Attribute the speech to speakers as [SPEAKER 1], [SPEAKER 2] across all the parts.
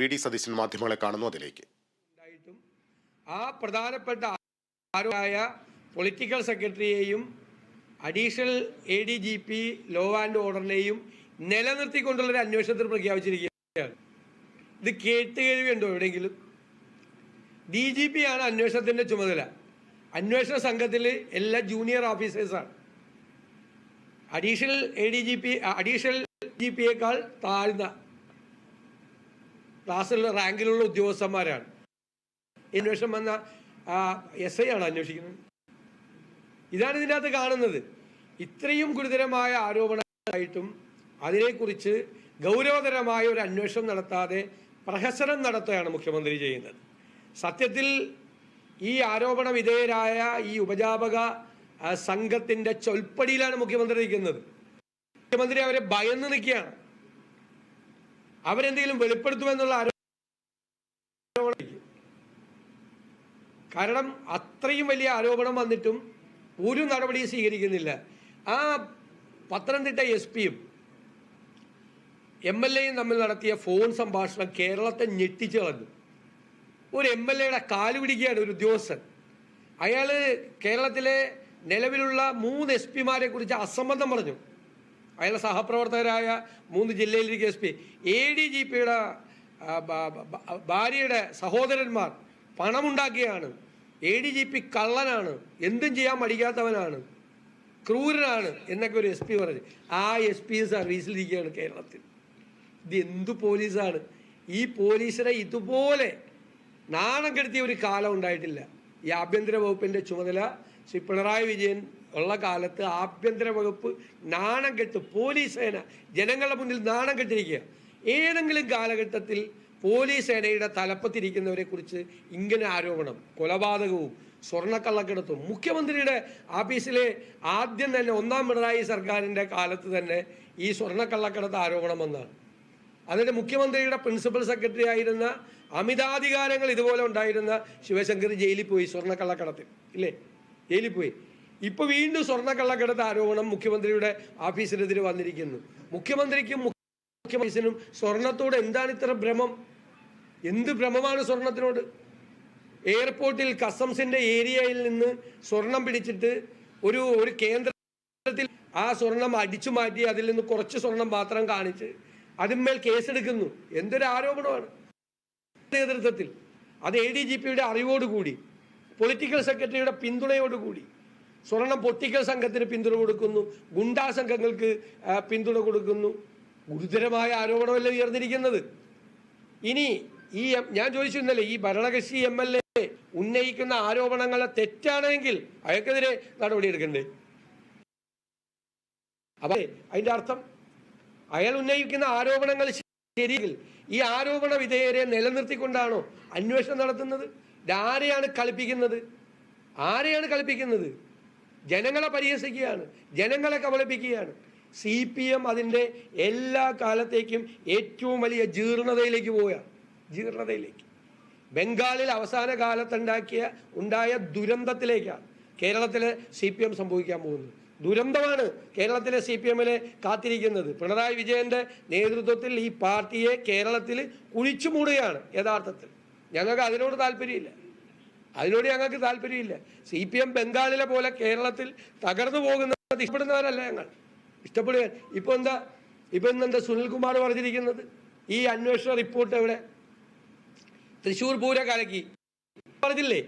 [SPEAKER 1] V D Satheesan മാധ്യമങ്ങളെ കാണുന്നു അതിലേക്ക്.
[SPEAKER 2] ആ പ്രധാനപ്പെട്ട ആരോഗ്യ political സെക്രട്ടറിയെയും additional A D G P law and ഓർഡറിനെയും നിലനിർത്തിക്കൊണ്ടുള്ളൊരു അന്വേഷണത്തിൽ പ്രഖ്യാപിച്ചിരിക്കുകയാണ്. ഇത് കേട്ട് കേൾവിയുണ്ടോ എവിടെയെങ്കിലും? ഡി ജി പി ആണ് അന്വേഷണത്തിന്റെ ചുമതല. അന്വേഷണ സംഘത്തിൽ എല്ലാ junior ഓഫീസേഴ്സാണ് additional A D G P additional G പിയേക്കാൾ താഴ്ന്ന ക്ലാസ്സിലുള്ള റാങ്കിലുള്ള ഉദ്യോഗസ്ഥന്മാരാണ്. അന്വേഷണം വന്ന എസ് ഐ ആണ് അന്വേഷിക്കുന്നത്. ഇതാണ് ഇതിനകത്ത് കാണുന്നത്. ഇത്രയും ഗുരുതരമായ ആരോപണമായിട്ടും അതിനെക്കുറിച്ച് ഗൗരവതരമായ ഒരു അന്വേഷണം നടത്താതെ പ്രഹസനം നടത്തുകയാണ് മുഖ്യമന്ത്രി ചെയ്യുന്നത്. സത്യത്തിൽ ഈ ആരോപണ വിധേയരായ ഈ ഉപജാപക സംഘത്തിന്റെ ചൊൽപ്പടിയിലാണ് മുഖ്യമന്ത്രി നിൽക്കുന്നത്. മുഖ്യമന്ത്രി അവരെ ഭയന്ന് നിൽക്കുകയാണ്. അവരെന്തെങ്കിലും വെളിപ്പെടുത്തുമെന്നുള്ള ആരോപണം. കാരണം അത്രയും വലിയ ആരോപണം വന്നിട്ടും ഒരു നടപടി സ്വീകരിക്കുന്നില്ല. ആ പത്തനംതിട്ട എസ് പിയും എം എൽ എയും തമ്മിൽ നടത്തിയ ഫോൺ സംഭാഷണം കേരളത്തെ ഞെട്ടിച്ചു കളഞ്ഞു. ഒരു എം എൽ എയുടെ കാൽ പിടിക്കുകയാണ് ഒരു ഉദ്യോഗസ്ഥൻ. അയാൾ കേരളത്തിലെ നിലവിലുള്ള മൂന്ന് എസ് പിമാരെ കുറിച്ച് അസംബന്ധം പറഞ്ഞു. അയാളുടെ സഹപ്രവർത്തകരായ മൂന്ന് ജില്ലയിലിരിക്കുന്ന S P. A D G പിയുടെ ഭാര്യയുടെ സഹോദരന്മാർ പണമുണ്ടാക്കിയാണ്. എ ഡി ജി പി കള്ളനാണ്. എന്തും ചെയ്യാൻ മടിക്കാത്തവനാണ്. ക്രൂരനാണ് എന്നൊക്കെ ഒരു എസ് പി പറഞ്ഞു. ആ എസ് പി സർവീസിലിരിക്കുകയാണ് കേരളത്തിൽ. ഇത് എന്തു പോലീസാണ്? ഈ പോലീസിനെ ഇതുപോലെ നാണം കെടുത്തിയ ഒരു കാലം ഉണ്ടായിട്ടില്ല. ഈ ആഭ്യന്തര വകുപ്പിന്റെ ചുമതല ശ്രീ പിണറായി വിജയൻ ഉള്ള കാലത്ത് ആഭ്യന്തര വകുപ്പ് നാണം കെട്ട് പോലീസ് സേന ജനങ്ങളുടെ മുന്നിൽ നാണം കെട്ടിരിക്കുക. ഏതെങ്കിലും കാലഘട്ടത്തിൽ പോലീസ് സേനയുടെ തലപ്പത്തിരിക്കുന്നവരെ കുറിച്ച് ഇങ്ങനെ ആരോപണം കൊലപാതകവും സ്വർണക്കള്ളക്കടത്തും. മുഖ്യമന്ത്രിയുടെ ആഫീസിലെ ആദ്യം തന്നെ ഒന്നാം പിണറായി സർക്കാരിന്റെ കാലത്ത് തന്നെ ഈ സ്വർണക്കള്ളക്കടത്ത് ആരോപണം വന്നാണ് അതിന്റെ മുഖ്യമന്ത്രിയുടെ പ്രിൻസിപ്പൽ സെക്രട്ടറി ആയിരുന്ന അമിതാധികാരങ്ങൾ ഇതുപോലെ ഉണ്ടായിരുന്ന ശിവശങ്കർ ജയിലിൽ പോയി സ്വർണക്കള്ളക്കടത്തിൽ. ഇല്ലേ? ജയിലിൽ പോയി. ഇപ്പൊ വീണ്ടും സ്വർണക്കള്ളക്കടത്ത് ആരോപണം മുഖ്യമന്ത്രിയുടെ ഓഫീസിനെതിരെ വന്നിരിക്കുന്നു. മുഖ്യമന്ത്രിക്കും മുഖ്യമന്ത്രിനും സ്വർണത്തോട് എന്താണ് ഇത്ര ഭ്രമം? എന്ത് ഭ്രമമാണ് സ്വർണത്തിനോട്? എയർപോർട്ടിൽ കസ്റ്റംസിന്റെ ഏരിയയിൽ നിന്ന് സ്വർണം പിടിച്ചിട്ട് ഒരു ഒരു കേന്ദ്രത്തിൽ ആ സ്വർണം അടിച്ചു മാറ്റി അതിൽ നിന്ന് കുറച്ച് സ്വർണം മാത്രം കാണിച്ച് അതിന്മേൽ കേസെടുക്കുന്നു. എന്തൊരു ആരോപണമാണ്? നേതൃത്വത്തിൽ. അത് എ ഡി ജി പിയുടെ അറിവോടുകൂടി പൊളിറ്റിക്കൽ സെക്രട്ടറിയുടെ പിന്തുണയോടുകൂടി. സ്വർണം പൊട്ടിക്കൽ സംഘത്തിന് പിന്തുണ കൊടുക്കുന്നു. ഗുണ്ടാ സംഘങ്ങൾക്ക് പിന്തുണ കൊടുക്കുന്നു. ഗുരുതരമായ ആരോപണമല്ല ഉയർന്നിരിക്കുന്നത്? ഇനി ഈ ഞാൻ ചോദിച്ചു ഇന്നലെ ഈ ഭരണകക്ഷി എം എൽ എ ഉന്നയിക്കുന്ന ആരോപണങ്ങൾ തെറ്റാണെങ്കിൽ അയാൾക്കെതിരെ നടപടിയെടുക്കണ്ടേ? അപ്പൊ അതിന്റെ അർത്ഥം അയാൾ ഉന്നയിക്കുന്ന ആരോപണങ്ങൾ ശരിയെങ്കിൽ ഈ ആരോപണ വിധേയരെ നിലനിർത്തിക്കൊണ്ടാണോ അന്വേഷണം നടത്തുന്നത്? ഇതാരെയാണ് കളിപ്പിക്കുന്നത്? ആരെയാണ് കളിപ്പിക്കുന്നത്? ജനങ്ങളെ പരിഹസിക്കുകയാണ് ജനങ്ങളെ കബളിപ്പിക്കുകയാണ്. സി പി എം അതിന്റെ എല്ലാ കാലത്തേക്കും ഏറ്റവും വലിയ ജീർണതയിലേക്ക് പോവുകയാണ്. ജീർണതയിലേക്ക്. ബംഗാളിൽ അവസാന കാലത്തുണ്ടാക്കിയ ഉണ്ടായ ദുരന്തത്തിലേക്കാണ് കേരളത്തിലെ സി പി എം സംഭവിക്കാൻ പോകുന്നത്. ദുരന്തമാണ് കേരളത്തിലെ സി പി എമ്മിനെ കാത്തിരിക്കുന്നത്. പിണറായി വിജയന്റെ നേതൃത്വത്തിൽ ഈ പാർട്ടിയെ കേരളത്തിൽ കുഴിച്ചു മൂടുകയാണ് യഥാർത്ഥത്തിൽ. ഞങ്ങൾക്ക് അതിനോട് താല്പര്യമില്ല. അതിനോട് ഞങ്ങൾക്ക് താല്പര്യമില്ല. സി പി എം ബംഗാളിലെ പോലെ കേരളത്തിൽ തകർന്നു പോകുന്നത് ഇഷ്ടപ്പെടുന്നവരല്ല ഞങ്ങൾ. ഇഷ്ടപ്പെടുക ഇപ്പൊ എന്താ ഇപ്പൊ ഇന്നെന്താ സുനിൽകുമാർ പറഞ്ഞിരിക്കുന്നത്? ഈ അന്വേഷണ റിപ്പോർട്ട് എവിടെ? തൃശൂർ പൂര കലക്കി. പറഞ്ഞില്ലേ?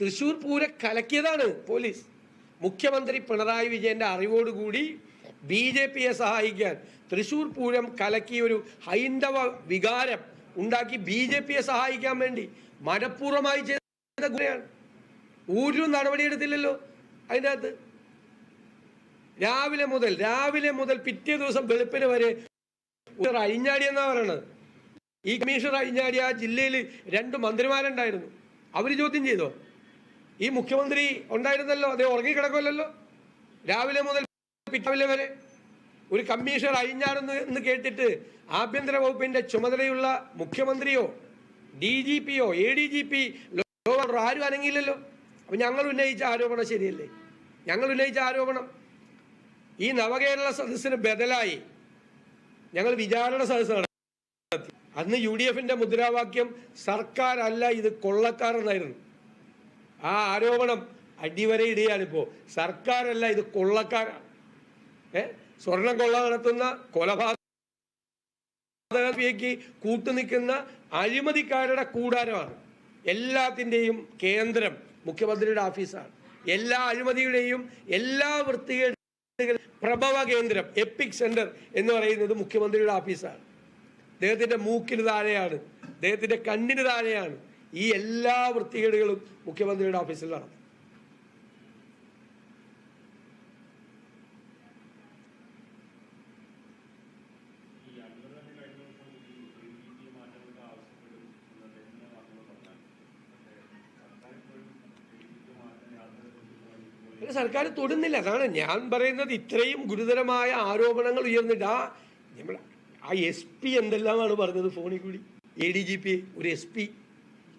[SPEAKER 2] തൃശൂർ പൂര കലക്കിയതാണ് പോലീസ്. മുഖ്യമന്ത്രി പിണറായി വിജയന്റെ അറിവോടുകൂടി ബി ജെ പിയെ സഹായിക്കാൻ തൃശൂർ പൂരം കലക്കി ഒരു ഹൈന്ദവ വികാരം ഉണ്ടാക്കി ബി ജെ പിയെ സഹായിക്കാൻ വേണ്ടി മനഃപൂർവമായി ചെയ്ത ഗുണയാണ്. ഒരു നടപടിയെടുത്തില്ലല്ലോ അതിന്റെ അകത്ത് രാവിലെ മുതൽ രാവിലെ മുതൽ പിറ്റേ ദിവസം വെളുപ്പിന് വരെ അഴിഞ്ഞാടി എന്നാ പറയണത്. ഈ കമ്മീഷണർ അഴിഞ്ഞാടി ആ ജില്ലയിൽ രണ്ട് മന്ത്രിമാരുണ്ടായിരുന്നു. അവർ ചോദ്യം ചെയ്തോ? ഈ മുഖ്യമന്ത്രി ഉണ്ടായിരുന്നല്ലോ അതേ ഉറങ്ങിക്കിടക്കുമല്ലോ രാവിലെ മുതൽ പിറ്റാവിലെ വരെ ഒരു കമ്മീഷണർ അഴിഞ്ഞാടുന്നു എന്ന് കേട്ടിട്ട് ആഭ്യന്തര വകുപ്പിന്റെ ചുമതലയുള്ള മുഖ്യമന്ത്രിയോ ഡി ജി പിയോ എ ഡി ജി പി ആരും അനങ്ങിയില്ലല്ലോ. അപ്പൊ ഞങ്ങൾ ഉന്നയിച്ച ആരോപണം ശരിയല്ലേ? ഞങ്ങൾ ഉന്നയിച്ച ആരോപണം. ഈ നവകേരള സദസ്സിന് ബദലായി ഞങ്ങൾ വിചാരണ സദസ്സ് നടത്തി. അന്ന് യു ഡി എഫിന്റെ മുദ്രാവാക്യം സർക്കാരല്ല ഇത് കൊള്ളക്കാരെന്നായിരുന്നു. ആ ആരോപണം അടിവരയിടുകയാണിപ്പോ സർക്കാരല്ല ഇത് കൊള്ളക്കാരാണ് ഏ? സ്വർണം കൊള്ള നടത്തുന്ന കൊലപാതക കൂട്ടുനിൽക്കുന്ന അഴിമതിക്കാരുടെ കൂടാരമാണ്. എല്ലാത്തിന്റെയും കേന്ദ്രം മുഖ്യമന്ത്രിയുടെ ഓഫീസാണ്. എല്ലാ അഴിമതിയുടെയും എല്ലാ വൃത്തികളുടെ പ്രഭവ കേന്ദ്രം എപ്പിക് സെന്റർ എന്ന് പറയുന്നത് മുഖ്യമന്ത്രിയുടെ ഓഫീസാണ്. അദ്ദേഹത്തിന്റെ മൂക്കിന് താഴെയാണ് അദ്ദേഹത്തിന്റെ കണ്ണിന് താഴെയാണ് ഈ എല്ലാ വൃത്തികേടുകളും മുഖ്യമന്ത്രിയുടെ ഓഫീസിൽ നടന്നു സർക്കാർ തൊടുന്നില്ല. അതാണ് ഞാൻ പറയുന്നത്. ഇത്രയും ഗുരുതരമായ ആരോപണങ്ങൾ ഉയർന്നിട്ട് ആ നമ്മൾ ആ എസ് പി എന്തെല്ലാമാണ് പറഞ്ഞത് ഫോണിൽ കൂടി? എ ഡി ജി പി ഒരു എസ് പി.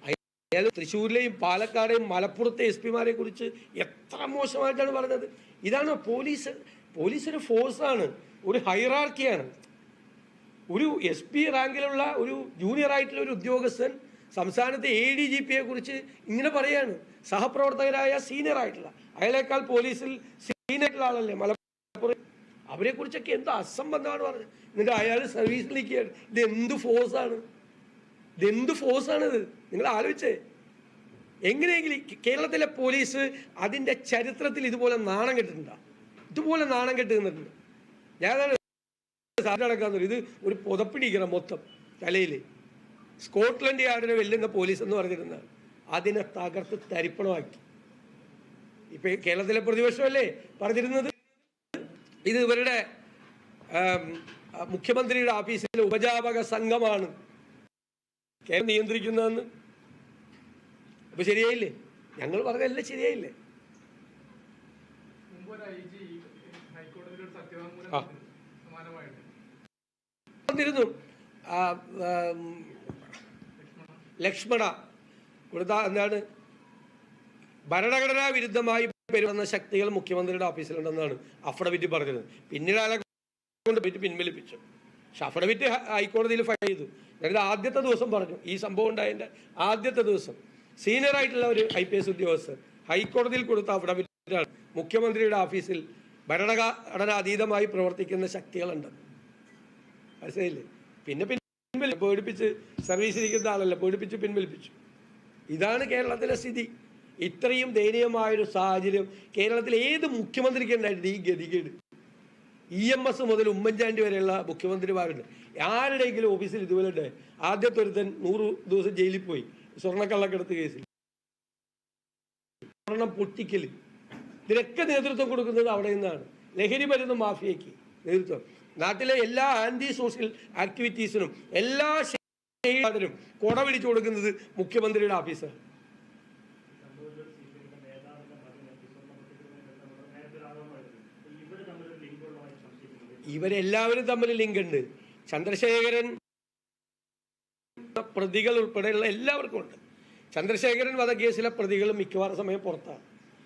[SPEAKER 2] അയാൾ തൃശ്ശൂരിലെയും പാലക്കാടെയും മലപ്പുറത്തെ എസ് പിമാരെ കുറിച്ച് എത്ര മോശമായിട്ടാണ് പറഞ്ഞത്? ഇതാണ് പോലീസ് പോലീസ് ഒരു ഫോഴ്സാണ്. ഒരു ഹൈറാർക്കിയാണ്. ഒരു എസ് പി റാങ്കിലുള്ള ഒരു ജൂനിയർ ആയിട്ടുള്ള ഒരു ഉദ്യോഗസ്ഥൻ സംസ്ഥാനത്തെ എ ഡി ജി പിയെ കുറിച്ച് ഇങ്ങനെ പറയാണ്. സഹപ്രവർത്തകരായ സീനിയർ ആയിട്ടുള്ള അയാളേക്കാൾ പോലീസിൽ സീനിയർ ആയിട്ടുള്ള ആളല്ലേ മലപ്പുറം. അവരെ കുറിച്ചൊക്കെ എന്തോ അസംബന്ധമാണ് പറഞ്ഞത്? എന്നിട്ട് അയാൾ സർവീസിൽ നിൽക്കുകയാണ് ഇത് എന്ത് ഫോഴ്സാണ് ഇത് എന്ത് ഫോഴ്സാണിത് നിങ്ങൾ ആലോചിച്ചേ. എങ്ങനെയെങ്കിലും കേരളത്തിലെ പോലീസ് അതിന്റെ ചരിത്രത്തിൽ ഇതുപോലെ നാണം കെട്ടിട്ടുണ്ടോ? ഇതുപോലെ നാണം കെട്ടുന്നുണ്ട്. നിന്നിട്ടുണ്ട് നടക്കാന്ന് ഇത് ഒരു പുതപ്പിടിക്കണം മൊത്തം തലയിൽ സ്കോട്ട്ലൻഡ് യാർഡിനെ വെല്ലുന്ന പോലീസ് എന്ന് പറഞ്ഞിരുന്നതാണ് അതിനെ തകർത്ത് തരിപ്പണമാക്കി. ഇപ്പൊ കേരളത്തിലെ പ്രതിപക്ഷമല്ലേ പറഞ്ഞിരുന്നത്? ഇത് ഇവരുടെ മുഖ്യമന്ത്രിയുടെ ഓഫീസിലെ ഉപജാപക സംഘമാണ് കേരളം നിയന്ത്രിക്കുന്നതെന്ന്. അപ്പൊ ശരിയായില്ലേ? ഞങ്ങൾ പറഞ്ഞതല്ല ശരിയായില്ലേ. വന്നിരുന്നു ലക്ഷ്മണ. കൊടുത്ത എന്താണ്? ഭരണഘടനാ വിരുദ്ധമായി പെരുവന്ന ശക്തികൾ മുഖ്യമന്ത്രിയുടെ ഓഫീസിലുണ്ടെന്നാണ് അഫിഡവിറ്റ് പറഞ്ഞത്. പിന്നീട് അയാളെ പോയിട്ട് പിൻവലിപ്പിച്ചു. പക്ഷെ അഫിഡവിറ്റ് ഹൈക്കോടതിയിൽ ഫയൽ ചെയ്തു. ഞാനിത് ആദ്യത്തെ ദിവസം പറഞ്ഞു. ഈ സംഭവം ഉണ്ടായതിന്റെ ആദ്യത്തെ ദിവസം സീനിയർ ആയിട്ടുള്ള ഒരു ഐ പി എസ് ഉദ്യോഗസ്ഥർ ഹൈക്കോടതിയിൽ കൊടുത്ത അഫിഡവിറ്റാണ് മുഖ്യമന്ത്രിയുടെ ഓഫീസിൽ ഭരണഘടന അതീതമായി പ്രവർത്തിക്കുന്ന ശക്തികളുണ്ട്. മനസ്സിലായില്ലേ? പിന്നെ പിൻവലി പേടിപ്പിച്ച് സർവീസിലിരിക്കുന്ന ആളല്ല? പേടിപ്പിച്ച് പിൻവലിപ്പിച്ചു. ഇതാണ് കേരളത്തിലെ സ്ഥിതി. ഇത്രയും ദയനീയമായൊരു സാഹചര്യം കേരളത്തിലെ ഏത് മുഖ്യമന്ത്രിക്ക് ഉണ്ടായിട്ടുണ്ട് ഈ ഗതികേട്? ഇ എം എസ് മുതൽ ഉമ്മൻചാണ്ടി വരെയുള്ള മുഖ്യമന്ത്രിമാരുണ്ട്. ആരുടെയെങ്കിലും ഓഫീസിൽ ഇതുപോലെ ഉണ്ട്? ആദ്യത്തെ ഒരുത്തൻ നൂറ് ദിവസം ജയിലിൽ പോയി. സ്വർണക്കള്ളക്കടത്ത് കേസിൽ. സ്വർണം പൊട്ടിക്കൽ ഇതിനൊക്കെ നേതൃത്വം കൊടുക്കുന്നത് അവിടെ നിന്നാണ്. ലഹരി മരുന്ന് മാഫിയയ്ക്ക് നേതൃത്വം. നാട്ടിലെ എല്ലാ ആന്റി സോഷ്യൽ ആക്ടിവിറ്റീസിനും എല്ലാ ഷെയ്ഡിനും കൊട പിടിച്ചു കൊടുക്കുന്നത് മുഖ്യമന്ത്രിയുടെ ഓഫീസാണ് ഇവരെല്ലാവരും തമ്മിൽ ലിങ്ക് ഉണ്ട്. ചന്ദ്രശേഖരൻ പ്രതികൾ ഉൾപ്പെടെയുള്ള എല്ലാവർക്കും ഉണ്ട്. ചന്ദ്രശേഖരൻ വധക്കേസിലെ പ്രതികൾ മിക്കവാറും സമയം പുറത്താണ്.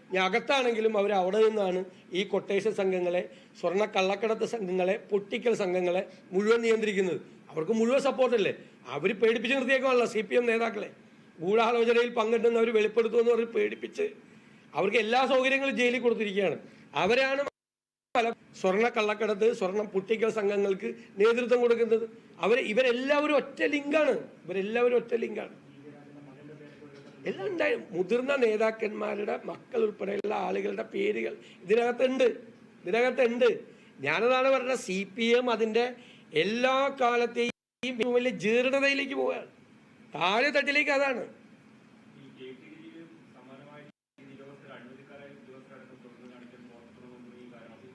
[SPEAKER 2] ഇനി അകത്താണെങ്കിലും അവർ അവിടെ നിന്നാണ് ഈ കൊട്ടേഷൻ സംഘങ്ങളെ സ്വർണ കള്ളക്കടത്ത് സംഘങ്ങളെ പൊട്ടിക്കൽ സംഘങ്ങളെ മുഴുവൻ നിയന്ത്രിക്കുന്നത്. അവർക്ക് മുഴുവൻ സപ്പോർട്ടല്ലേ അവർ പേടിപ്പിച്ച് നിർത്തിയേക്കുമല്ല സി പി എം നേതാക്കളെ. ഗൂഢാലോചനയിൽ പങ്കെടുക്കുന്നവർ വെളിപ്പെടുത്തുമെന്ന് പറഞ്ഞ് പേടിപ്പിച്ച് അവർക്ക് എല്ലാ സൗകര്യങ്ങളും ജയിലിൽ കൊടുത്തിരിക്കുകയാണ്. അവരാണ് പല സ്വർണ കള്ളക്കടത്ത് സ്വർണം പൊട്ടിക്കൽ സംഘങ്ങൾക്ക് നേതൃത്വം കൊടുക്കുന്നത്. അവർ ഇവരെല്ലാവരും ഒറ്റ ലിങ്കാണ്. ഇവരെല്ലാവരും ഒറ്റ ലിങ്കാണ്. എല്ലാം ഉണ്ടായി. മുതിർന്ന നേതാക്കന്മാരുടെ മക്കൾ ഉൾപ്പെടെയുള്ള ആളുകളുടെ പേരുകൾ ഇതിനകത്തുണ്ട്. ഇതിനകത്തുണ്ട്. ഞാനതാണ് പറഞ്ഞത് സി പി എം അതിന്റെ എല്ലാ കാലത്തെയും വലിയ ജീർണതയിലേക്ക് പോവുകയാണ്. താഴെ തട്ടിലേക്ക് അതാണ്.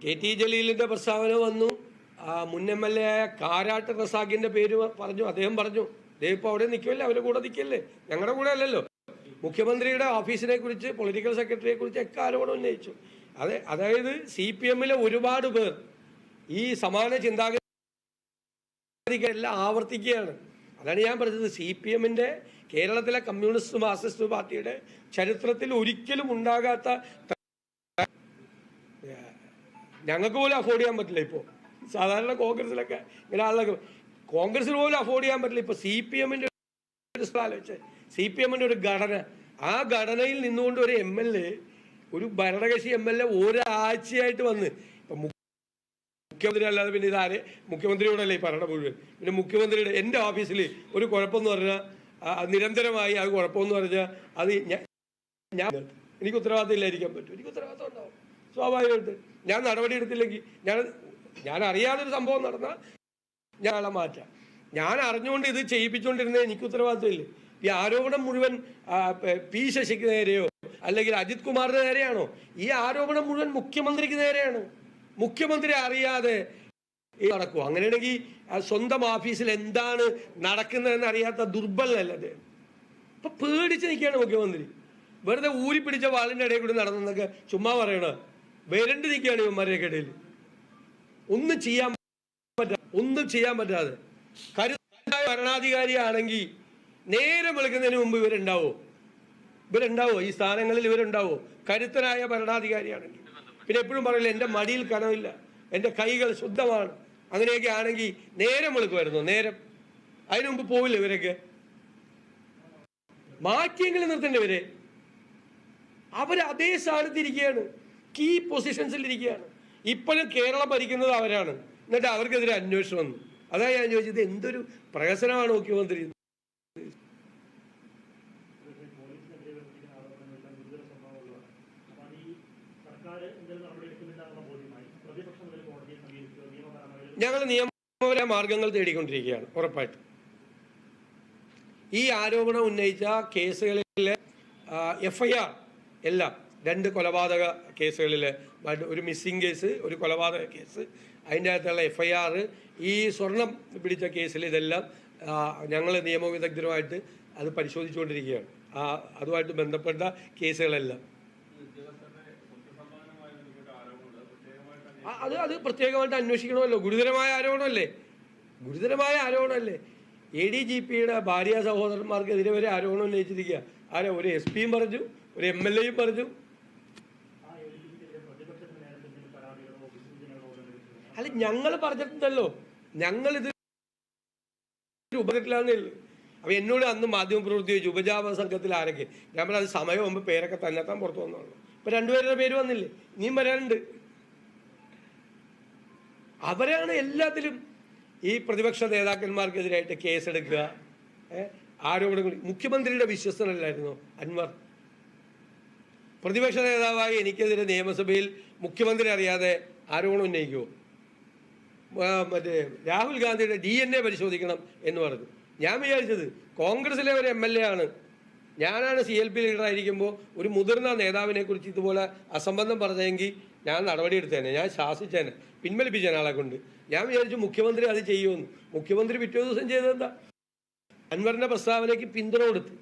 [SPEAKER 2] കെ ടി ജലീലിന്റെ പ്രസ്താവന വന്നു. ആ, മുൻ എം എൽ എ ആയ കാരാട്ട് റസാഖിന്റെ പേര് പറഞ്ഞു. അദ്ദേഹം പറഞ്ഞു അദ്ദേഹം ഇപ്പോൾ അവിടെ നിൽക്കുമല്ലേ അവരുടെ കൂടെ നിൽക്കല്ലേ? ഞങ്ങളുടെ കൂടെ അല്ലല്ലോ. മുഖ്യമന്ത്രിയുടെ ഓഫീസിനെ കുറിച്ച് പൊളിറ്റിക്കൽ സെക്രട്ടറിയെ കുറിച്ച് ഒക്കെ ആരോപണം ഉന്നയിച്ചു. അതെ അതായത് സി പി എമ്മിലെ ഒരുപാട് പേർ ഈ സമാന ചിന്താഗതികളെല്ലാം ആവർത്തിക്കുകയാണ്. അതാണ് ഞാൻ പറഞ്ഞത്. സി പി എമ്മിന്റെ കേരളത്തിലെ കമ്മ്യൂണിസ്റ്റ് മാർക്സിസ്റ്റ് പാർട്ടിയുടെ ചരിത്രത്തിൽ ഒരിക്കലും ഉണ്ടാകാത്ത ഞങ്ങൾക്ക് പോലും അഫോർഡ് ചെയ്യാൻ പറ്റില്ല ഇപ്പോൾ സാധാരണ കോൺഗ്രസിലൊക്കെ ഇങ്ങനെ ആളുകൾ കോൺഗ്രസിന് പോലും അഫോർഡ് ചെയ്യാൻ പറ്റില്ല. ഇപ്പോൾ സി പി എമ്മിന്റെ ആലോചിച്ച് സി പി എമ്മിന്റെ ഒരു ഘടന. ആ ഘടനയിൽ നിന്നുകൊണ്ട് ഒരു എം എൽ എ ഒരു ഭരണകക്ഷി എം എൽ എ ഒരാഴ്ചയായിട്ട് വന്ന് മുഖ്യമന്ത്രി അല്ലാതെ പിന്നെ ഇതാരെ മുഖ്യമന്ത്രിയോടല്ലേ ഈ ഭരണം മുഴുവൻ? പിന്നെ മുഖ്യമന്ത്രിയുടെ എന്റെ ഓഫീസിൽ ഒരു കുഴപ്പമെന്ന് പറഞ്ഞാൽ നിരന്തരമായി ആ കുഴപ്പമെന്ന് പറഞ്ഞാൽ അത് ഞാൻ എനിക്ക് ഉത്തരവാദിത്തം ഇല്ലായിരിക്കാൻ പറ്റും. എനിക്ക് ഉത്തരവാദിത്തം ഉണ്ടാവും. സ്വാഭാവികമായിട്ട്. ഞാൻ നടപടി എടുത്തില്ലെങ്കിൽ ഞാൻ ഞാൻ അറിയാതെ ഒരു സംഭവം നടന്നാൽ ഞാൻ ആളെ മാറ്റാം. ഞാൻ അറിഞ്ഞുകൊണ്ട് ഇത് ചെയ്യിപ്പിച്ചുകൊണ്ടിരുന്നത് എനിക്ക് ഉത്തരവാദിത്തമില്ലേ ഈ ആരോപണം മുഴുവൻ പി ശശിക്ക് നേരെയോ അല്ലെങ്കിൽ അജിത് കുമാറിന് നേരെയാണോ? ഈ ആരോപണം മുഴുവൻ മുഖ്യമന്ത്രിക്ക് നേരെയാണ്. മുഖ്യമന്ത്രി അറിയാതെ നടക്കുക നടക്കും അങ്ങനെയാണെങ്കിൽ സ്വന്തം ഓഫീസിൽ എന്താണ് നടക്കുന്നതെന്ന് അറിയാത്ത ദുർബലനല്ല അദ്ദേഹം ഇപ്പൊ പേടിച്ച് നിൽക്കുകയാണ് മുഖ്യമന്ത്രി. വെറുതെ ഊരി പിടിച്ച വാളിന്റെ ഇടയിൽ കൂടി നടന്നെന്നൊക്കെ ചുമ്മാ പറയണ. വരണ്ട് നിൽക്കുകയാണ് ഇവന്മാരുടെയൊക്കെ ഇടയിൽ. ഒന്നും ചെയ്യാൻ പറ്റാ ഒന്നും ചെയ്യാൻ പറ്റാതെ. കരുതായ ഭരണാധികാരിയാണെങ്കിൽ നേരെ വിളിക്കുന്നതിന് മുമ്പ് ഇവരുണ്ടാവോ? ഇവരുണ്ടാവോ? ഈ സ്ഥാനങ്ങളിൽ ഇവരുണ്ടാവോ? കരുത്തനായ ഭരണാധികാരിയാണെങ്കിൽ. പിന്നെ എപ്പോഴും പറയില്ല എന്റെ മടിയിൽ കനമില്ല എന്റെ കൈകൾ ശുദ്ധമാണ്. അങ്ങനെയൊക്കെ ആണെങ്കിൽ നേരം വിളിക്കുമായിരുന്നു നേരം. അതിനു മുമ്പ് പോവില്ല ഇവരൊക്കെ? മാറ്റിയെങ്കിലും നിർത്തേണ്ട ഇവരെ? അവർ അതേ സ്ഥാനത്ത് ഇരിക്കുകയാണ് കീ പൊസിഷൻസിൽ ഇരിക്കുകയാണ്. ഇപ്പോഴും കേരളം ഭരിക്കുന്നത് അവരാണ്. എന്നിട്ട് അവർക്കെതിരെ അന്വേഷണം വന്നു. അതാണ് ഞാൻ ചോദിച്ചത് എന്തൊരു പ്രഹസനമാണ് മുഖ്യമന്ത്രി
[SPEAKER 3] പോലീസിനെതിരെ ഉന്നയിക്കുന്ന ആരോപണങ്ങളെല്ലാം ഗുരുതര സ്വഭാവമുള്ളതാണ് അപ്പോൾ അത് ഈ സർക്കാർ എന്തെങ്കിലും നടപടി എടുക്കുന്നില്ല എന്നുള്ള ബോധ്യമായി പ്രതിപക്ഷം മുതൽ കോടതിയെ സമീപിക്കുകയോ നിയമപരമായ
[SPEAKER 2] ഞങ്ങൾ നിയമപര മാർഗങ്ങൾ തേടിക്കൊണ്ടിരിക്കുകയാണ് ഉറപ്പായിട്ടും. ഈ ആരോപണം ഉന്നയിച്ച കേസുകളിലെ എഫ് ഐ ആർ എല്ലാം രണ്ട് കൊലപാതക കേസുകളിലെ ഒരു മിസ്സിംഗ് കേസ് ഒരു കൊലപാതക കേസ് അതിന്റെ അകത്തുള്ള എഫ് ഐ ആർ ഈ സ്വർണം പിടിച്ച കേസിൽ ഇതെല്ലാം ഞങ്ങൾ നിയമവിദഗ്ധരുമായിട്ട് അത് പരിശോധിച്ചുകൊണ്ടിരിക്കുകയാണ്. അതുമായിട്ട് ബന്ധപ്പെട്ട കേസുകളെല്ലാം. അത് അത് പ്രത്യേകമായിട്ട് അന്വേഷിക്കണമല്ലോ. ഗുരുതരമായ ആരോപണമല്ലേ? ഗുരുതരമായ ആരോപണമല്ലേ? എ ഡി ജി പിയുടെ ഭാര്യ സഹോദരന്മാർക്കെതിരെ വരെ ആരോപണം ഉന്നയിച്ചിരിക്കുക. ആരാ? ഒരു എസ് പിയും പറഞ്ഞു ഒരു എം എൽ എയും പറഞ്ഞു. അല്ല ഞങ്ങൾ പറഞ്ഞിട്ടുണ്ടല്ലോ. ഞങ്ങളിത് ഇത് ഉപകരിക്കില്ല അപ്പൊ എന്നോട് അന്ന് മാധ്യമപ്രവൃത്തി ചോദിച്ചു ഉപജാപ സംഘത്തിൽ ആരൊക്കെ? ഞാൻ പറഞ്ഞത് സമയം മുമ്പ് പേരൊക്കെ തന്നെത്താൻ പുറത്തു വന്നുള്ളൂ ഇപ്പൊ രണ്ടുപേരുടെ പേര് വന്നില്ലേ? ഇനിയും വരാനുണ്ട്. അവരാണ് എല്ലാത്തിലും ഈ പ്രതിപക്ഷ നേതാക്കന്മാർക്കെതിരായിട്ട് കേസെടുക്കുക. ആരോപണങ്ങൾ. മുഖ്യമന്ത്രിയുടെ വിശ്വസനല്ലായിരുന്നു അൻവർ? പ്രതിപക്ഷ നേതാവായി എനിക്കെതിരെ നിയമസഭയിൽ മുഖ്യമന്ത്രി അറിയാതെ ആരോപണം ഉന്നയിക്കുമോ മറ്റേ രാഹുൽ ഗാന്ധിയുടെ ഡി എൻ എ പരിശോധിക്കണം എന്ന് പറഞ്ഞു. ഞാൻ വിചാരിച്ചത് കോൺഗ്രസിലെ ഒരു എം എൽ എ ആണ്. ഞാനാണ് സി എൽ പി ലീഡറായിരിക്കുമ്പോൾ ഒരു മുതിർന്ന നേതാവിനെ കുറിച്ച് ഇതുപോലെ അസംബന്ധം പറഞ്ഞെങ്കിൽ ഞാൻ നടപടിയെടുത്തേനെ. ഞാൻ ശാസിച്ചേനെ. പിൻവലിപ്പിച്ചേനെ ആളെ കൊണ്ട് ഞാൻ വിചാരിച്ചു മുഖ്യമന്ത്രി അത് ചെയ്യുമെന്ന്. മുഖ്യമന്ത്രി പിറ്റേ ദിവസം ചെയ്തതെന്താ? അൻവറിന്റെ പ്രസ്താവനയ്ക്ക് പിന്തുണ കൊടുത്ത്.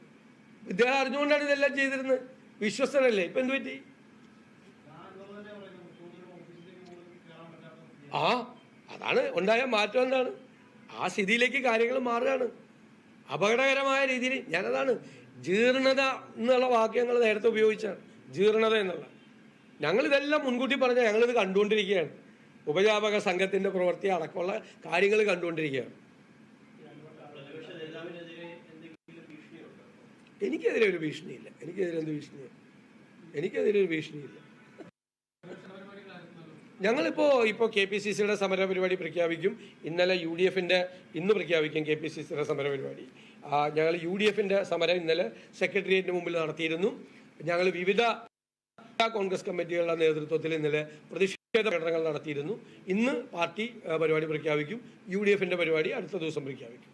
[SPEAKER 2] ഇദ്ദേഹം അറിഞ്ഞുകൊണ്ടാണ് ഇതെല്ലാം ചെയ്തിരുന്നത്. വിശ്വസ്തനല്ലേ? ഇപ്പൊ എന്ത് പറ്റി? ആ അതാണ് ഉണ്ടായ മാറ്റം എന്താണ്? ആ സ്ഥിതിയിലേക്ക് കാര്യങ്ങൾ മാറുകയാണ്. അപകടകരമായ രീതിയിൽ ഞാനതാണ് ജീർണത എന്നുള്ള വാക്ക് ഞങ്ങൾ നേരത്തെ ഉപയോഗിച്ചാണ്. ജീർണത എന്നുള്ള. ഞങ്ങൾ ഇതെല്ലാം മുൻകൂട്ടി പറഞ്ഞാൽ ഞങ്ങളിത് കണ്ടുകൊണ്ടിരിക്കുകയാണ്. ഉപജാപക സംഘത്തിന്റെ പ്രവൃത്തി അടക്കമുള്ള കാര്യങ്ങൾ കണ്ടുകൊണ്ടിരിക്കുകയാണ്. എനിക്കെതിരെ ഒരു ഭീഷണിയില്ല. എനിക്കെതിരെ എന്ത് ഭീഷണിയാണ് എനിക്കെതിരെ ഒരു ഭീഷണിയില്ല. ഞങ്ങളിപ്പോൾ ഇപ്പോൾ കെ പി സി സിയുടെ സമര പരിപാടി പ്രഖ്യാപിക്കും. ഇന്നലെ യു ഡി എഫിന്റെ ഇന്ന് പ്രഖ്യാപിക്കും കെ പി സി സിയുടെ സമര പരിപാടി ഞങ്ങൾ യു ഡി എഫിന്റെ സമരം ഇന്നലെ സെക്രട്ടേറിയറ്റിന് മുമ്പിൽ നടത്തിയിരുന്നു. ഞങ്ങൾ വിവിധ കോൺഗ്രസ് കമ്മിറ്റികളുടെ നേതൃത്വത്തിൽ ഇന്നലെ പ്രതിഷേധ പ്രകടനങ്ങൾ നടത്തിയിരുന്നു. ഇന്ന് പാർട്ടി പരിപാടി പ്രഖ്യാപിക്കും. യു ഡി എഫിന്റെ പരിപാടി അടുത്ത ദിവസം പ്രഖ്യാപിക്കും.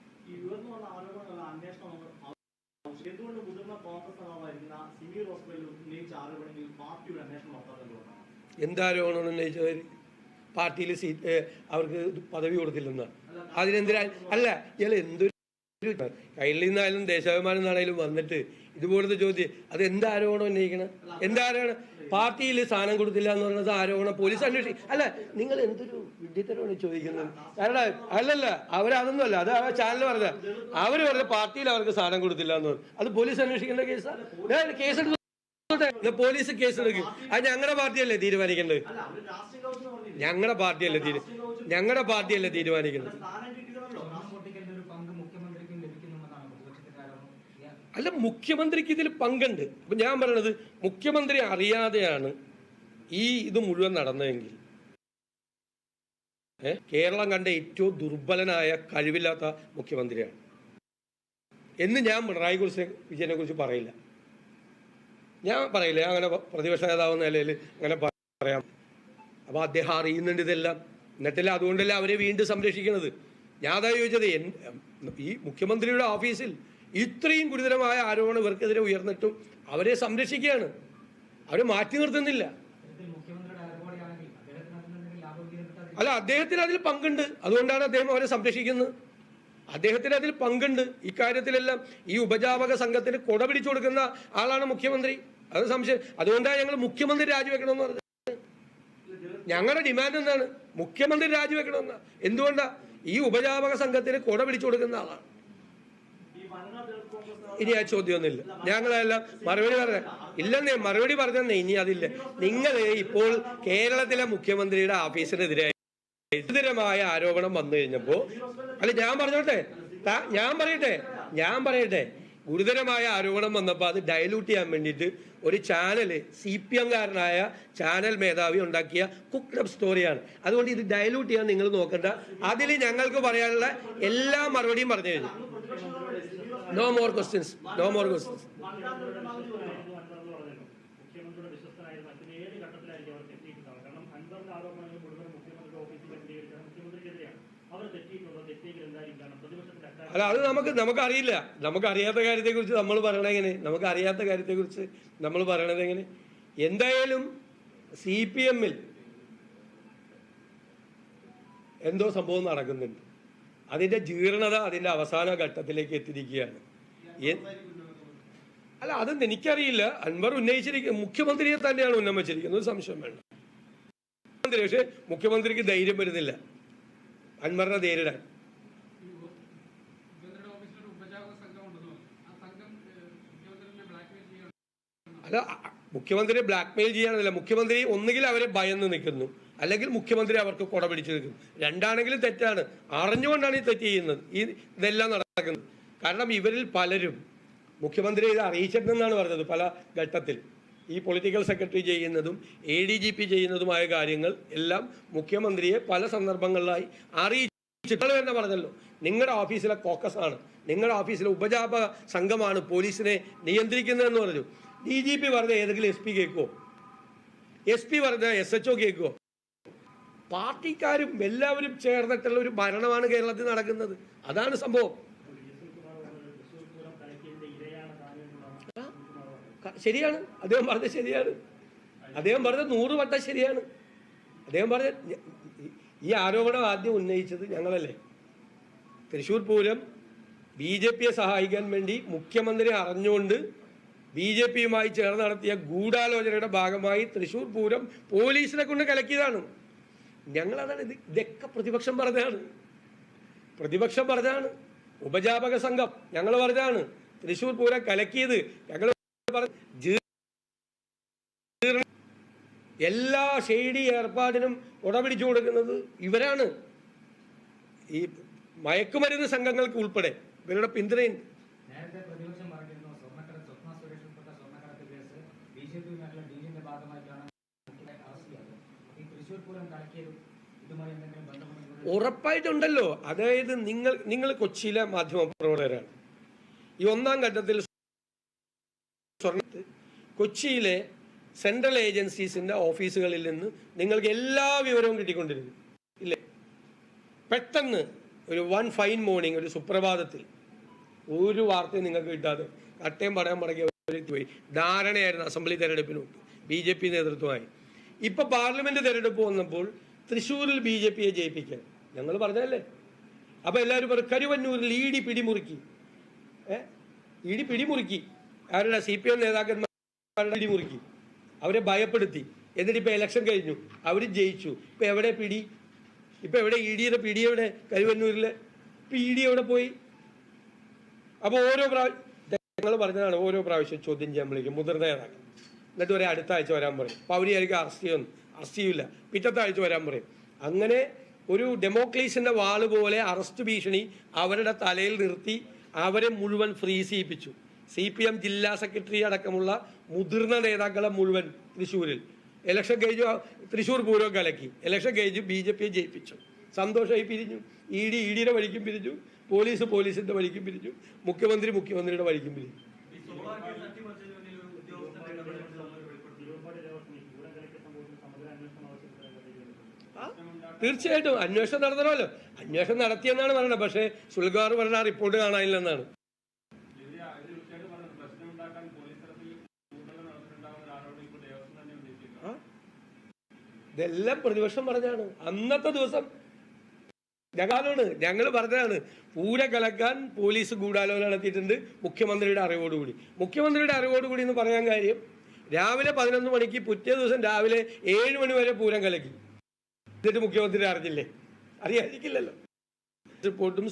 [SPEAKER 2] എന്താരോപണം ഉന്നയിച്ചവർ പാർട്ടിയിൽ സീറ്റ് അവർക്ക് പദവി കൊടുത്തില്ലെന്ന്. അതിനെന്തിനാ? അല്ല ഇയാൾ എന്തൊരു കയ്യിൽ നിന്നായാലും ദേശാഭിമാനം നിന്നാണെങ്കിലും വന്നിട്ട് ഇതുപോലത്തെ ചോദ്യം. അത് എന്താരോപണം ഉന്നയിക്കണം? എന്താരോപണം പാർട്ടിയിൽ സ്ഥാനം കൊടുത്തില്ല എന്ന് പറയുന്നത് ആരോപണം? പോലീസ് അന്വേഷിക്കും അല്ല നിങ്ങൾ എന്തൊരു വിഡ്ഢിത്തരമാണ് ചോദിക്കുന്നത്? കാരണം അല്ലല്ല അവരതൊന്നും അല്ല അത് ആ ചാനൽ പറഞ്ഞ. അവർ പറഞ്ഞ പാർട്ടിയിൽ അവർക്ക് സ്ഥാനം കൊടുത്തില്ല എന്ന് പറഞ്ഞു. അത് പോലീസ് അന്വേഷിക്കേണ്ട കേസാണ് കേസ് എന്നാ പോലീസ് കേസ് എടുക്കും. അത് ഞങ്ങളുടെ പാർട്ടിയല്ലേ തീരുമാനിക്കേണ്ടത്?
[SPEAKER 3] അല്ല
[SPEAKER 2] ഞങ്ങളുടെ പാർട്ടിയല്ലേ തീരു ഞങ്ങളുടെ പാർട്ടിയല്ലേ തീരുമാനിക്കുന്നത്? അല്ല മുഖ്യമന്ത്രിക്ക് ഇതിൽ പങ്കുണ്ട്. അപ്പം ഞാൻ പറയണത് മുഖ്യമന്ത്രി അറിയാതെയാണ് ഈ ഇത് മുഴുവൻ നടന്നതെങ്കിൽ കേരളം കണ്ട ഏറ്റവും ദുർബലനായ കഴിവില്ലാത്ത മുഖ്യമന്ത്രിയാണ്. എന്ന് ഞാൻ പിണറായി കുറിച്ച് വിജയനെ കുറിച്ച് പറയില്ല. ഞാൻ പറയില്ല അങ്ങനെ പ്രതിപക്ഷ നേതാവ് നിലയിൽ അങ്ങനെ പറയാം. അപ്പോൾ അദ്ദേഹം അറിയുന്നുണ്ട് ഇതെല്ലാം. എന്നിട്ടല്ല അതുകൊണ്ടല്ല അവരെ വീണ്ടും സംരക്ഷിക്കുന്നത്? ഞാൻ അതാ ചോദിച്ചത് ഈ മുഖ്യമന്ത്രിയുടെ ഓഫീസിൽ ഇത്രയും ഗുരുതരമായ ആരോപണം ഇവർക്കെതിരെ ഉയർന്നിട്ടും അവരെ സംരക്ഷിക്കുകയാണ്. അവരെ മാറ്റി നിർത്തുന്നില്ല. അല്ല അദ്ദേഹത്തിന് അതിൽ പങ്കുണ്ട്. അതുകൊണ്ടാണ് അദ്ദേഹം അവരെ സംരക്ഷിക്കുന്നത്. അദ്ദേഹത്തിന് അതിൽ പങ്കുണ്ട്. ഇക്കാര്യത്തിലെല്ലാം ഈ ഉപജാപക സംഘത്തിന് കൊട പിടിച്ചു കൊടുക്കുന്ന ആളാണ് മുഖ്യമന്ത്രി. അത് സംശയം അതുകൊണ്ടാണ് ഞങ്ങൾ മുഖ്യമന്ത്രി രാജിവെക്കണമെന്ന് പറഞ്ഞത്. ഞങ്ങളുടെ ഡിമാൻഡ് എന്താണ്? മുഖ്യമന്ത്രി രാജിവെക്കണമെന്ന. എന്തുകൊണ്ടാണ് ഈ ഉപജാപക സംഘത്തിന് കൊട പിടിച്ചു കൊടുക്കുന്ന ആളാണ്
[SPEAKER 3] ഈ വനിതാ ദളിത് കോൺഗ്രസ്
[SPEAKER 2] ഇനി ആ ചോദ്യമൊന്നുമില്ല. ഞങ്ങളെല്ലാം മറുപടി പറഞ്ഞ ഇല്ലെന്നേ മറുപടി പറഞ്ഞെന്നേ ഇനി അതില്ല. നിങ്ങൾ ഇപ്പോൾ കേരളത്തിലെ മുഖ്യമന്ത്രിയുടെ ഓഫീസിനെതിരെ എതിരമായ ആരോപണം വന്നു കഴിഞ്ഞപ്പോ അല്ല ഞാൻ പറഞ്ഞോട്ടെ ഞാൻ പറയട്ടെ ഞാൻ പറയട്ടെ. ഗുരുതരമായ ആരോപണം വന്നപ്പോൾ അത് ഡയലൂട്ട് ചെയ്യാൻ വേണ്ടിയിട്ട് ഒരു ചാനൽ സി പി എംകാരനായ ചാനൽ മേധാവി ഉണ്ടാക്കിയ കുക്ക്ഡപ്പ് സ്റ്റോറിയാണ് അതുകൊണ്ട് ഇത് ഡയലൂട്ട് ചെയ്യാൻ നിങ്ങൾ നോക്കണ്ട. അതിൽ ഞങ്ങൾക്ക് പറയാനുള്ള എല്ലാ മറുപടിയും പറഞ്ഞു കഴിഞ്ഞു. No more questions no more questions
[SPEAKER 3] തെറ്റിയിട്ടുണ്ടോ? തെറ്റിയെങ്കിൽ എന്തായിരിക്കും കാരണം? പ്രതിപക്ഷത്തിന്റെ അക്കാര്യം
[SPEAKER 2] അല്ല അത് നമുക്ക് നമുക്കറിയില്ല. നമുക്ക് അറിയാത്ത കാര്യത്തെക്കുറിച്ച് നമ്മൾ പറയണത് എങ്ങനെ? അറിയാത്ത കാര്യത്തെക്കുറിച്ച് നമ്മൾ പറയണത് എങ്ങനെ? എന്തായാലും സി പി എമ്മിൽ എന്തോ സംഭവം നടക്കുന്നുണ്ട്. അതിന്റെ ജീർണത അതിന്റെ അവസാന ഘട്ടത്തിലേക്ക് എത്തിയിരിക്കുകയാണ്. അല്ല അതൊന്നും എനിക്കറിയില്ല. അൻവർ ഉന്നയിച്ചിരിക്കുന്ന മുഖ്യമന്ത്രിയെ തന്നെയാണ് ഉന്നമിച്ചിരിക്കുന്നത് സംശയം വേണ്ട. മുഖ്യമന്ത്രി പക്ഷെ മുഖ്യമന്ത്രിക്ക് ധൈര്യം വരുന്നില്ല. അൻവറിനെ നേരിടാൻ. അല്ല മുഖ്യമന്ത്രിയെ ബ്ലാക്ക്മെയിൽ ചെയ്യാനല്ല മുഖ്യമന്ത്രി ഒന്നുകിൽ അവരെ ഭയന്ന് നിൽക്കുന്നു. അല്ലെങ്കിൽ മുഖ്യമന്ത്രി അവർക്ക് കൊട പിടിച്ചു നിൽക്കും. രണ്ടാണെങ്കിലും തെറ്റാണ്. അറിഞ്ഞുകൊണ്ടാണ് ഈ തെറ്റ് ചെയ്യുന്നത്. ഈ ഇതെല്ലാം നടക്കുന്നത്. കാരണം ഇവരിൽ പലരും മുഖ്യമന്ത്രി ഇത് അറിയിച്ചിട്ടുണ്ടെന്നാണ് പറഞ്ഞത് പല ഘട്ടത്തിൽ. ഈ പൊളിറ്റിക്കൽ സെക്രട്ടറി ചെയ്യുന്നതും എ ഡി ജി പി ചെയ്യുന്നതുമായ കാര്യങ്ങൾ എല്ലാം മുഖ്യമന്ത്രിയെ പല സന്ദർഭങ്ങളിലായി അറിയിച്ചിട്ടുള്ള തന്നെ പറഞ്ഞല്ലോ. നിങ്ങളുടെ ഓഫീസിലെ കോക്കസ് ആണ് നിങ്ങളുടെ ഓഫീസിലെ ഉപജാപക സംഘമാണ് പോലീസിനെ നിയന്ത്രിക്കുന്നതെന്ന് പറഞ്ഞു. ഡി ജി പി പറഞ്ഞ ഏതെങ്കിലും എസ് പി കേൾക്കുമോ എസ് പി പറഞ്ഞ എസ് എച്ച് ഒ കേൾക്കുമോ പാർട്ടിക്കാരും എല്ലാവരും ചേർന്നിട്ടുള്ള ഒരു ഭരണമാണ് കേരളത്തിൽ നടക്കുന്നത്. അതാണ് സംഭവം. ശരിയാണ്. അദ്ദേഹം പറഞ്ഞത് ശരിയാണ്. അദ്ദേഹം പറഞ്ഞത് നൂറ് വട്ടം ശരിയാണ്. അദ്ദേഹം പറഞ്ഞ ഈ ആരോപണം ആദ്യം ഉന്നയിച്ചത് ഞങ്ങളല്ലേ. തൃശൂർ പൂരം ബി ജെ പിയെ സഹായിക്കാൻ വേണ്ടി മുഖ്യമന്ത്രി അറിഞ്ഞുകൊണ്ട് ബി ജെ പിയുമായി ചേർന്ന് നടത്തിയ ഗൂഢാലോചനയുടെ ഭാഗമായി തൃശൂർ പൂരം പോലീസിനെ കൊണ്ട് കലക്കിയതാണ്. ഞങ്ങളതാണ് ഇത് ഇതൊക്കെ പ്രതിപക്ഷം പറഞ്ഞതാണ്. പ്രതിപക്ഷം പറഞ്ഞാണ് ഉപജാപക സംഘം ഞങ്ങൾ പറഞ്ഞാണ് തൃശ്ശൂർ പൂരം കലക്കിയത് ഞങ്ങൾ എല്ലാ ഷെയ്ഡി ഏർപ്പാടിനും ഉടപിടിച്ചു കൊടുക്കുന്നത് ഇവരാണ്. ഈ മയക്കുമരുന്ന് സംഘങ്ങൾക്ക് ഉൾപ്പെടെ ഇവരുടെ പിന്തുണയുണ്ട്
[SPEAKER 4] നേരത്തെ പ്രതിപക്ഷം പറഞ്ഞിരുന്നു സ്വർണക്കടത്ത് സ്വപ്ന സുരേഷ് ഉൾപ്പെട്ട സ്വർണക്കടത്ത് കേസ് ബി ജെ പിയുമായിട്ടുള്ള ഡീലിന്റെ ഭാഗമായിട്ടാണ് മുഖ്യമന്ത്രി അറസ്റ്റ് ചെയ്തത് ഈ തൃശ്ശൂർ പൂരം കലക്കിയതും ഇതുമായി എന്തെങ്കിലും ബന്ധമുണ്ടെങ്കിൽ
[SPEAKER 2] ഉറപ്പായിട്ടുണ്ടല്ലോ. അതായത് നിങ്ങൾ നിങ്ങൾ കൊച്ചിയിലെ മാധ്യമ പ്രവർത്തകരാണ്. ഈ ഒന്നാം ഘട്ടത്തിൽ കൊച്ചിയിലെ സെൻട്രൽ ഏജൻസീസിന്റെ ഓഫീസുകളിൽ നിന്ന് നിങ്ങൾക്ക് എല്ലാ വിവരവും കിട്ടിക്കൊണ്ടിരുന്നു. ഇല്ലേ? പെട്ടെന്ന് ഒരു വൺ ഫൈൻ മോർണിംഗ് ഒരു സുപ്രഭാതത്തിൽ ഒരു വാർത്തയും നിങ്ങൾക്ക് കിട്ടാതെ കട്ടയം പറയാൻ മടങ്ങിയ പോയി. ധാരണയായിരുന്നു അസംബ്ലി തെരഞ്ഞെടുപ്പിന് മുമ്പ്. ബി ജെ പി നേതൃത്വമായി. ഇപ്പൊ പാർലമെന്റ് തെരഞ്ഞെടുപ്പ് വന്നപ്പോൾ തൃശ്ശൂരിൽ ബി ജെ പിയെ ജയിപ്പിക്കാൻ. ഞങ്ങൾ പറഞ്ഞതല്ലേ? അപ്പൊ എല്ലാവരും പറയും കരുവന്നൂരിൽ ഇ ഡി പിടിമുറുക്കി. ഏ? ഇ ഡി പിടിമുറുക്കി. ആരുടെ? സി പി എം നേതാക്കന്മാരുടെ പിടിമുറുക്കി. അവരെ ഭയപ്പെടുത്തി. എന്നിട്ട് ഇപ്പൊ ഇലക്ഷൻ കഴിഞ്ഞു. അവർ ജയിച്ചു. ഇപ്പൊ എവിടെ പിടി? ഇപ്പൊ എവിടെ ഇ ഡിയുടെ പിടി എവിടെ? കരുവന്നൂരിൽ ഇപ്പൊ ഇ ഡി എവിടെ പോയി? അപ്പോൾ ഓരോ പ്രാവശ്യം ഞങ്ങൾ പറഞ്ഞതാണ് ഓരോ പ്രാവശ്യം ചോദ്യം ചെയ്യാൻ വിളിക്കും മുതിർന്ന നേതാക്കൾ. എന്നിട്ട് ഒരു അടുത്ത ആഴ്ച വരാൻ പറയും. അപ്പോൾ അവർ ആയിരിക്കും അറസ്റ്റ് ചെയ്യുന്നു അറസ്റ്റ് ചെയ്യില്ല പിറ്റത്തെ ആഴ്ച വരാൻ പറയും. അങ്ങനെ ഒരു ഡെമോക്ലീസിന്റെ വാൾ പോലെ അറസ്റ്റ് ഭീഷണി അവരുടെ തലയിൽ നിർത്തി അവരെ മുഴുവൻ ഫ്രീസ് ചെയ്യിപ്പിച്ചു സി പി എം ജില്ലാ സെക്രട്ടറി അടക്കമുള്ള മുതിർന്ന നേതാക്കളെ മുഴുവൻ തൃശ്ശൂരിൽ ഇലക്ഷൻ കഴിഞ്ഞു തൃശ്ശൂർ പൂരം കലക്കി. ഇലക്ഷൻ കഴിഞ്ഞു ബി ജെ പിയെ ജയിപ്പിച്ചു. സന്തോഷമായി പിരിഞ്ഞു. ഇ ഡി ഇ ഡിയുടെ വഴിക്കും പിരിഞ്ഞു. പോലീസ് പോലീസിന്റെ വഴിക്കും പിരിഞ്ഞു. മുഖ്യമന്ത്രി മുഖ്യമന്ത്രിയുടെ വഴിക്കും പിരിഞ്ഞു. തീർച്ചയായിട്ടും. അന്വേഷണം നടത്തണമല്ലോ. അന്വേഷണം നടത്തിയെന്നാണ് പറയുന്നത് പക്ഷേ സുൽഗാർ പറഞ്ഞ റിപ്പോർട്ട് കാണാനില്ലെന്നാണ്? ഇതെല്ലാം പ്രതിപക്ഷം പറഞ്ഞാണ് അന്നത്തെ ദിവസം ഞങ്ങളാണ് ഞങ്ങൾ പറഞ്ഞതാണ്. പൂര കലക്കാൻ പോലീസ് ഗൂഢാലോചന നടത്തിയിട്ടുണ്ട് മുഖ്യമന്ത്രിയുടെ അറിവോടുകൂടി. മുഖ്യമന്ത്രിയുടെ അറിവോടുകൂടി എന്ന് പറയാൻ കാര്യം രാവിലെ പതിനൊന്ന് മണിക്ക് പിറ്റേ ദിവസം രാവിലെ ഏഴ് മണി വരെ പൂരം കലക്കി. എന്നിട്ട് മുഖ്യമന്ത്രി അറിഞ്ഞില്ലേ? അറിയാതിരിക്കില്ലല്ലോ. റിപ്പോർട്ടും